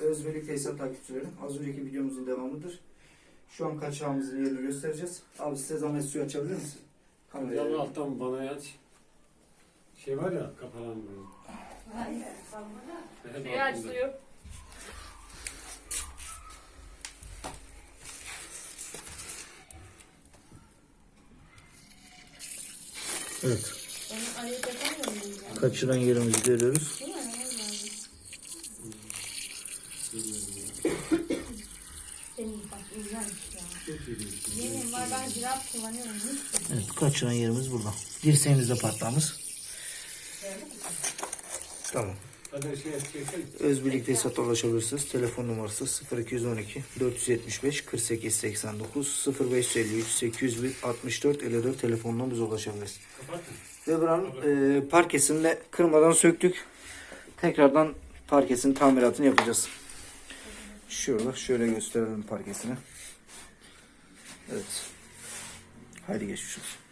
Özbirlik tesisat takipçileri. Az önceki videomuzun devamıdır. Şu an kaçağımızın yerini göstereceğiz. Abi size zahmet suyu açabilir misin? Kamerayı. alttan bana aç. Şey var ya kapanan böyle. Hayır. Suyu aç suyu. Evet. Onu ayırt edemiyor muyum ya? Kaçıran yerimizi görüyoruz. Değil mi? Senin bak iğrenç ya. Çok iyi. Yemin var ben jirat kullanıyorum. Evet kaçıran yerimiz burada. Dirseğimizde patlağımız. Tamam. Hadi şey çekelim. Özbirlik tesisata ulaşabilirsiniz. Telefon numarası 0212 475 48 89 0553 801 64 54 telefonla bize ulaşabilirsiniz. Ve buranın e, parkesini de kırmadan söktük. Tekrardan parkesinin tamiratını yapacağız. Şurada şöyle gösterelim parkesini. Evet. Haydi geçmiş olsun.